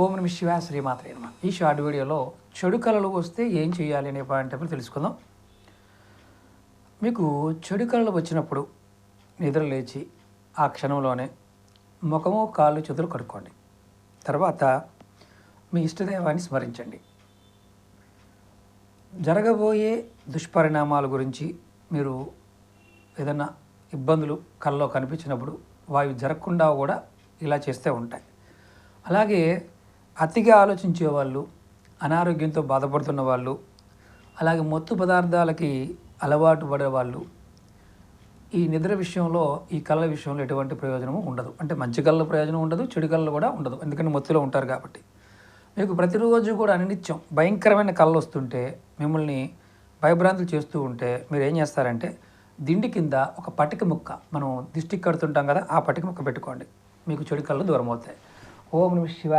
ఓం నమ శివ శ్రీమాత్రే నమ. ఈ షార్ట్ వీడియోలో చెడు కళలు వస్తే ఏం చేయాలి అనే పాయింట్ అప్పుడు తెలుసుకుందాం. మీకు చెడు కళలు వచ్చినప్పుడు నిద్ర లేచి ఆ క్షణంలోనే ముఖము కాళ్ళు చేతులు కడుక్కోండి. తర్వాత మీ ఇష్టదైవాన్ని స్మరించండి. జరగబోయే దుష్పరిణామాల గురించి మీరు ఏదైనా ఇబ్బందులు కళ్ళలో కనిపించినప్పుడు వాయు జరగకుండా కూడా ఇలా చేస్తూ ఉంటాయి. అలాగే అతిగా ఆలోచించే వాళ్ళు అనారోగ్యంతో బాధపడుతున్న వాళ్ళు అలాగే మత్తు పదార్థాలకి అలవాటు పడే వాళ్ళు ఈ నిద్ర విషయంలో ఈ కళ్ళ విషయంలో ఎటువంటి ప్రయోజనము ఉండదు. అంటే మంచి కళ్ళ ప్రయోజనం ఉండదు చెడు కళ్ళు కూడా ఉండదు. ఎందుకంటే మత్తులో ఉంటారు కాబట్టి. మీకు ప్రతిరోజు కూడా అనినిత్యం భయంకరమైన కళ్ళు వస్తుంటే మిమ్మల్ని భయభ్రాంతులు చేస్తూ ఉంటే మీరు ఏం చేస్తారంటే దిండి కింద ఒక పటిక ముక్క మనం దిష్టికి కడుతుంటాం కదా ఆ పటిక ముక్క పెట్టుకోండి. మీకు చెడు కళ్ళు దూరం అవుతాయి ఓం నమ శివాయ